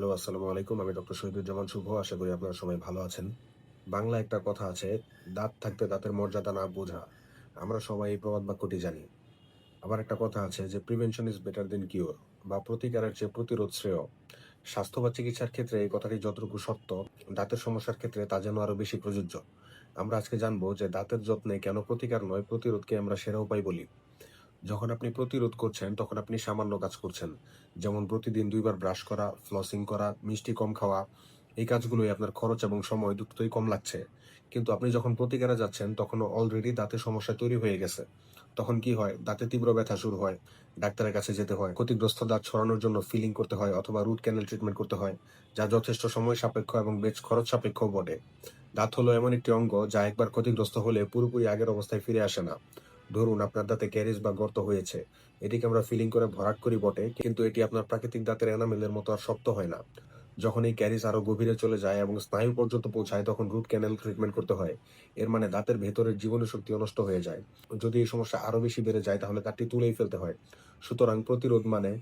Hello, আসসালামু আলাইকুম। আমি ডক্টর শহীদুজ্জামান শুভ, আশা করি আপনারা সবাই ভালো আছেন। বাংলা একটা কথা আছে, দাঁত থাকতে দাঁতের মর্যাদা না বোঝা। আমরা সবাই এই প্রবাদ বাক্যটি জানি। আবার একটা কথা আছে যে prevention is better than cure বা প্রতিকারের চেয়ে প্রতিরোধ শ্রেয়। স্বাস্থ্য বা চিকিৎসার ক্ষেত্রে এই কথাটি যতটুকু সত্য, দাঁতের সমস্যার ক্ষেত্রে তা যেন আরও বেশি প্রযোজ্য। আমরা আজকে জানব যে, দাঁতের যত্নে কেন প্রতিকার নয়, প্রতিরোধকে আমরা সেরা উপায় বলি। যখন আপনি প্রতিরোধ করছেন, তখন আপনি সামান্য কাজ করছেন। যেমন প্রতিদিন দুইবার ব্রাশ করা ফ্লসিং করা, মিষ্টি কম খাওয়া, এই কাজগুলোই আপনার খরচ এবং সময় দুটোই কম লাগছে। কিন্তু আপনি যখন প্রতিকারে যাচ্ছেন তখন অলরেডি দাঁতে সমস্যা তৈরি হয়ে গেছে। তখন কি হয়? দাঁতে তীব্র ব্যথা শুরু হয়। ডাক্তারের কাছে যেতে হয়। ক্ষতিগ্রস্ত দাঁত ছড়ানোর জন্য ফিলিং করতে হয় অথবা রুট ক্যানেল ট্রিটমেন্ট করতে হয়, যা যথেষ্ট সময় সাপেক্ষ এবং বেশ খরচ সাপেক্ষও বটে। দাঁত হলো এমন একটি অঙ্গ যা একবার ক্ষতিগ্রস্ত হলে পুরোপুরি আগের অবস্থায় ফিরে আসে না। ধরুন আপনার দাঁতে ক্যারিজ বা গর্ত হয়েছে। এটিকে আমরা ফিলিং করে ভরাট করি বটে, কিন্তু এটি আপনার প্রাকৃতিক দাঁতের এনামেলের মতো আর শক্ত হয় না। যখন এই ক্যারিজ আরও গভীরে চলে যায় এবং স্নায়ু পর্যন্ত পৌঁছায়, তখন রুট ক্যানেল ট্রিটমেন্ট করতে হয়। এর মানে দাঁতের ভেতরের জীবনী শক্তি নষ্ট হয়ে যায়। যদি এই সমস্যা আরও বেশি বেড়ে যায়, তাহলে দাঁতটি তুলেই ফেলতে হয়। সুতরাং প্রতিরোধ মানে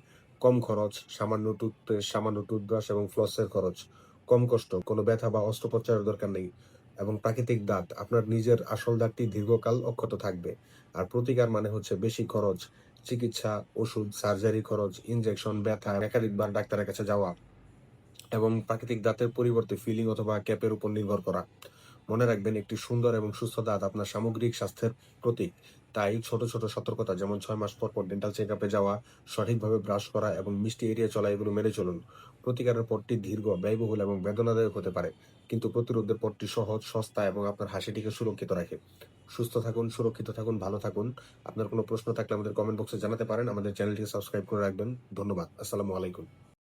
কম খরচ, সামান্য টুথপেস্ট, সামান্য টুথব্রাশ এবং ফ্লসের খরচ। কম কষ্ট, কোনো ব্যথা বা অস্ত্রোপচারের দরকার নেই। এবং প্রাকৃতিক দাঁত, আপনার নিজের আসল দাঁতটি দীর্ঘকাল অক্ষত থাকবে। আর প্রতিকার মানে হচ্ছে বেশি খরচ, চিকিৎসা, ওষুধ, সার্জারি খরচ, ইনজেকশন, ব্যথা একাধিকবার ডাক্তারের কাছে যাওয়া এবং প্রাকৃতিক দাঁতের পরিবর্তে ফিলিং অথবা ক্যাপের উপর নির্ভর করা। মনে রাখবেন, একটি সুন্দর এবং সুস্থ দাঁত আপনার সামগ্রিক স্বাস্থ্যের প্রতীক। তাই ছোট ছোট সতর্কতা, যেমন ছয় মাস পর পর ডেন্টাল চেক আপে যাওয়া, সঠিকভাবে ব্রাশ করা এবং মিষ্টি এড়িয়ে চলা, এগুলো মেনে চলুন। প্রতিকারের পরটি দীর্ঘ, ব্যয়বহুল এবং বেদনাদায়ক হতে পারে। কিন্তু প্রতিরোধের পরটি সহজ, সস্তা এবং আপনার হাসিটিকে সুরক্ষিত রাখে। সুস্থ থাকুন, সুরক্ষিত থাকুন, ভালো থাকুন। আপনার কোনো প্রশ্ন থাকলে আমাদের কমেন্ট বক্সে জানাতে পারেন। আমাদের চ্যানেলটিকে সাবস্ক্রাইব করে রাখবেন। ধন্যবাদ। আসসালামু আলাইকুম।